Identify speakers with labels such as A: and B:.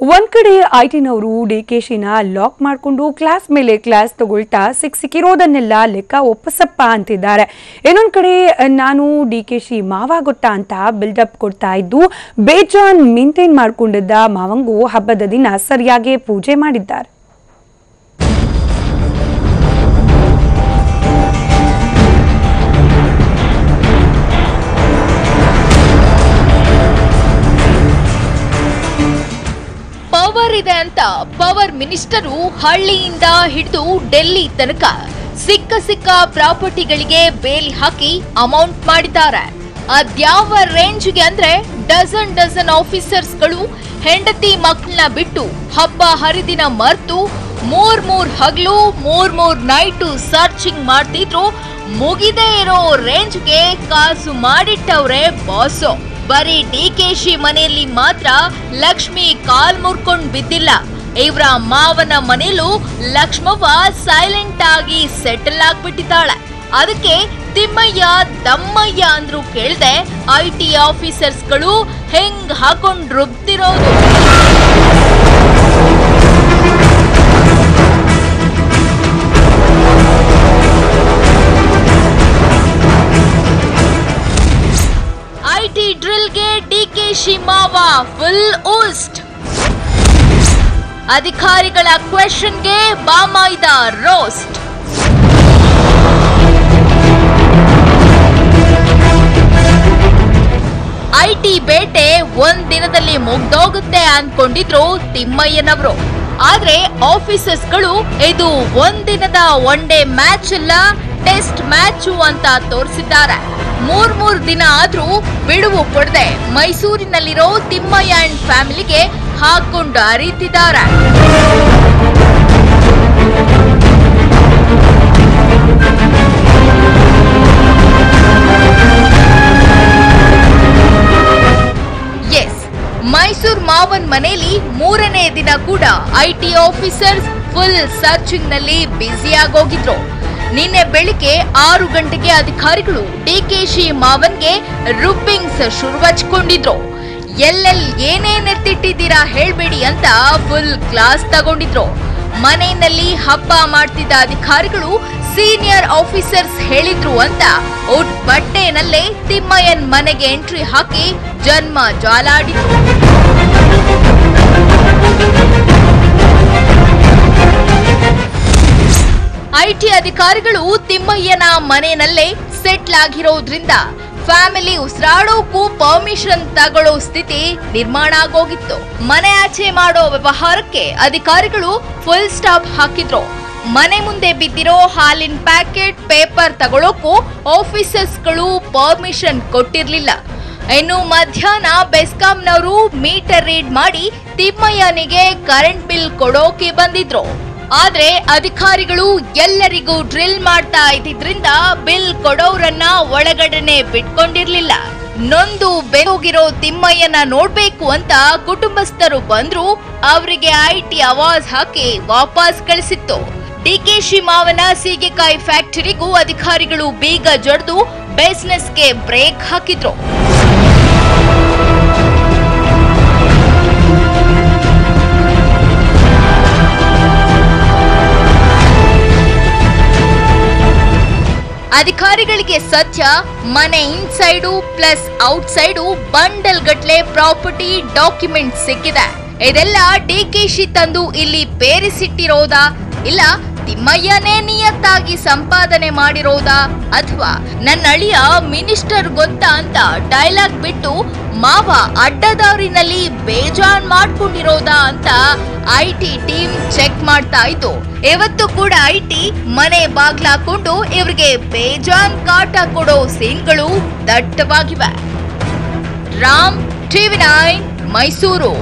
A: ಒಂದ್ ಕಡೆ ಐಟಿನವರು ಡಿ ಕೆ ಲಾಕ್ ಮಾಡಿಕೊಂಡು ಕ್ಲಾಸ್ ಮೇಲೆ ಕ್ಲಾಸ್ ತಗೊಳ್ತಾ ಸಿಕ್ ಸಿಕ್ಕಿರೋದನ್ನೆಲ್ಲ ಲೆಕ್ಕ ಒಪ್ಪಸಪ್ಪ ಅಂತಿದ್ದಾರೆ. ಇನ್ನೊಂದ್ ಕಡೆ ನಾನು ಡಿ ಕೆ ಮಾವ ಗೊತ್ತಾ ಅಂತ ಬಿಲ್ಡಪ್ ಕೊಡ್ತಾ ಇದ್ದು ಬೇಜಾನ್ ಮೇಂಟೈನ್ ಮಾಡ್ಕೊಂಡಿದ್ದ ಮಾವಂಗು ಹಬ್ಬದ ದಿನ ಸರಿಯಾಗಿ ಪೂಜೆ ಮಾಡಿದ್ದಾರೆ.
B: ಇದೆ ಅಂತ ಪವರ್ ಮಿನಿಸ್ಟರು ಹಳ್ಳಿಯಿಂದ ಹಿಡಿದು ಡೆಲ್ಲಿ ತನಕ ಸಿಕ್ಕ ಸಿಕ್ಕ ಪ್ರಾಪರ್ಟಿಗಳಿಗೆ ಬೇಲಿ ಹಾಕಿ ಅಮೌಂಟ್ ಮಾಡಿದ್ದಾರೆ. ಅದ್ಯಾವ ರೇಂಜ್ಗೆ ಅಂದ್ರೆ ಡಜನ್ ಡಜನ್ ಆಫೀಸರ್ಸ್ಗಳು ಹೆಂಡತಿ ಮಕ್ಕಳನ್ನ ಬಿಟ್ಟು ಹಬ್ಬ ಹರಿದಿನ ಮರ್ತು ಮೂರ್ ಮೂರ್ ಹಗಲು ಮೂರ್ ಮೂರ್ ನೈಟು ಸರ್ಚಿಂಗ್ ಮಾಡ್ತಿದ್ರು ಮುಗಿದೇ ಇರೋ ರೇಂಜ್ಗೆ ಕಾಸು ಮಾಡಿಟ್ಟವ್ರೆ ಬಾಸು. ಬರೀ ಡಿ ಕೆ ಶಿ ಮನೆಯಲ್ಲಿ ಮಾತ್ರ ಲಕ್ಷ್ಮಿ ಕಾಲ್ ಮುರ್ಕೊಂಡು ಬಿದ್ದಿಲ್ಲ. ಇವರ ಮಾವನ ಮನೆಯಲ್ಲೂ ಲಕ್ಷ್ಮವ್ವ ಸೈಲೆಂಟ್ ಆಗಿ ಸೆಟಲ್ ಆಗ್ಬಿಟ್ಟಿದ್ದಾಳೆ. ಅದಕ್ಕೆ ತಿಮ್ಮಯ್ಯ, ದಮ್ಮಯ್ಯ ಅಂದ್ರು ಕೇಳ್ದೆ, ಐ ಟಿ ಆಫೀಸರ್ಸ್ಗಳು ಹೆಂಗ್ ಹಾಕೊಂಡ್ ರುಬ್ತಿರೋದು? ಶಿಮಾವ ಫುಲ್ ಊಸ್ಟ್. ಅಧಿಕಾರಿಗಳ ಕ್ವೆಶನ್ಗೆ ಬಾಮಾಯ್ದ ರೋಸ್ಟ್. ಐಟಿ ಬೇಟೆ ಒಂದ್ ದಿನದಲ್ಲಿ ಮುಗ್ದೋಗುತ್ತೆ ಅನ್ಕೊಂಡಿದ್ರು ತಿಮ್ಮಯ್ಯನವರು. ಆದ್ರೆ ಆಫೀಸರ್ಸ್ಗಳು ಇದು ಒಂದಿನದ ಒನ್ ಡೇ ಮ್ಯಾಚ್ ಅಲ್ಲ ಟೆಸ್ಟ್ ಮ್ಯಾಚು ಅಂತ ತೋರಿಸಿದ್ದಾರೆ. ಮೂರ್ ಮೂರ್ ದಿನ ಆದ್ರೂ ಬಿಡುವು ಕೊಡದೆ. ಮೈಸೂರಿನಲ್ಲಿರೋ ತಿಮ್ಮಯ್ಯ ಅಂಡ್ ಫ್ಯಾಮಿಲಿಗೆ ಹಾಕೊಂಡು ಅರಿತಿದ್ದಾರೆ ಎಸ್ ಮೈಸೂರ್ ಮಾವನ್ ಮನೆಯಲ್ಲಿ ಮೂರನೇ ದಿನ ಕೂಡ ಐಟಿ ಆಫೀಸರ್ಸ್ ಫುಲ್ ಸರ್ಚಿಂಗ್ನಲ್ಲಿ ಬ್ಯುಸಿಯಾಗೋಗಿದ್ರು ನಿನ್ನೆ ಬೆಳಿಗ್ಗೆ ಆರು ಗಂಟೆಗೆ ಅಧಿಕಾರಿಗಳು ಡಿಕೆಶಿ ಮಾವನ್ಗೆ ರುಬ್ಬಿಂಗ್ಸ್ ಶುರುವಚ್ಕೊಂಡಿದ್ರು. ಎಲ್ಲೆಲ್ಲಿ ಏನೇನ್ ಎತ್ತಿಟ್ಟಿದ್ದೀರಾ ಹೇಳ್ಬೇಡಿ ಅಂತ ಫುಲ್ ಕ್ಲಾಸ್ ತಗೊಂಡಿದ್ರು. ಮನೆಯಲ್ಲಿ ಹಬ್ಬ ಮಾಡ್ತಿದ್ದ ಅಧಿಕಾರಿಗಳು ಸೀನಿಯರ್ ಆಫೀಸರ್ಸ್ ಹೇಳಿದ್ರು ಅಂತ ಔಟ್ ಬಟ್ಟೆನಲ್ಲೇ ತಿಮ್ಮಯ್ಯನ್ ಮನೆಗೆ ಎಂಟ್ರಿ ಹಾಕಿ ಜನ್ಮ ಜಾಲಾಡಿದ್ರು ಐಟಿ ಅಧಿಕಾರಿಗಳು ತಿಮ್ಮಯ್ಯನ ಮನೆಯಲ್ಲೇ ಸೆಟ್ಲ್ ಆಗಿರೋದ್ರಿಂದ ಫ್ಯಾಮಿಲಿ ಉಸಿರಾಡೋಕ್ಕೂ ಪರ್ಮಿಷನ್ ತಗೊಳ್ಳೋ ಸ್ಥಿತಿ ನಿರ್ಮಾಣ ಆಗೋಗಿತ್ತು. ಮನೆ ಆಚೆ ಮಾಡೋ ವ್ಯವಹಾರಕ್ಕೆ ಅಧಿಕಾರಿಗಳು ಫುಲ್ ಸ್ಟಾಪ್ ಹಾಕಿದ್ರು. ಮನೆ ಮುಂದೆ ಬಿದ್ದಿರೋ ಹಾಲಿನ ಪ್ಯಾಕೆಟ್, ಪೇಪರ್ ತಗೊಳ್ಳೋಕ್ಕೂ ಆಫೀಸರ್ಸ್ಗಳು ಪರ್ಮಿಷನ್ ಕೊಟ್ಟಿರಲಿಲ್ಲ. ಇನ್ನು ಮಧ್ಯಾಹ್ನ ಬೆಸ್ಕಾಂನವರು ಮೀಟರ್ ರೀಡ್ ಮಾಡಿ ತಿಮ್ಮಯ್ಯನಿಗೆ ಕರೆಂಟ್ ಬಿಲ್ ಕೊಡೋಕೆ ಬಂದಿದ್ರು. ಆದ್ರೆ ಅಧಿಕಾರಿಗಳು ಎಲ್ಲರಿಗೂ ಡ್ರಿಲ್ ಮಾಡ್ತಾ ಇದ್ದಿದ್ರಿಂದ ಬಿಲ್ ಕೊಡೋರನ್ನ ಒಳಗಡೆನೆ ಬಿಟ್ಕೊಂಡಿರ್ಲಿಲ್ಲ. ನೊಂದು ಬೆಂದೋಗಿರೋ ತಿಮ್ಮಯ್ಯನ ನೋಡ್ಬೇಕು ಅಂತ ಕುಟುಂಬಸ್ಥರು ಬಂದ್ರು, ಅವರಿಗೆ ಐಟಿ ಅವಾಜ್ ಹಾಕಿ ವಾಪಸ್ ಕಳಿಸಿತ್ತು. ಡಿಕೆಶಿ ಮಾವನ ಸೀಗೆಕಾಯಿ ಫ್ಯಾಕ್ಟರಿಗೂ ಅಧಿಕಾರಿಗಳು ಬೀಗ ಜಡ್ದು ಬಿಸ್ನೆಸ್ಗೆ ಬ್ರೇಕ್ ಹಾಕಿದ್ರು. ಅಧಿಕಾರಿಗಳಿಗೆ ಸದ್ಯ ಮನೆ ಇನ್ಸೈಡು ಪ್ಲಸ್ ಔಟ್ಸೈಡು ಬಂಡಲ್ ಗಟ್ಲೆ ಪ್ರಾಪರ್ಟಿ ಡಾಕ್ಯುಮೆಂಟ್ ಸಿಕ್ಕಿದೆ. ಇದೆಲ್ಲ ಡಿಕೆಶಿ ತಂದು ಇಲ್ಲಿ ಪೇರಿಸಿಟ್ಟಿರೋದಾ? ಇಲ್ಲ ತಿಮ್ಮಯ್ಯನೇ ನಿಯತ್ತಾಗಿ ಸಂಪಾದನೆ ಮಾಡಿರೋದಾ ಅಥವಾ ನನ್ನ ಅಳಿಯ ಮಿನಿಸ್ಟರ್ ಗೊತ್ತಾ ಅಂತ ಡೈಲಾಗ್ ಬಿಟ್ಟು ಮಾವ ಅಡ್ಡದಾರಿನಲ್ಲಿ ಬೇಜಾನ್ ಮಾಡ್ಕೊಂಡಿರೋದಾ ಅಂತ ಐಟಿ ಟೀಮ್ ಚೆಕ್ ಮಾಡ್ತಾ ಇತ್ತು. ಇವತ್ತು ಕೂಡ ಐಟಿ ಮನೆ ಬಾಗ್ಲಾಕೊಂಡು ಇವರಿಗೆ ಬೇಜಾನ್ ಕಾಟ ಕೊಡೋ ಸೀನ್ಗಳು ದಟ್ಟವಾಗಿವೆ. Ram, TV nine, Mysuru.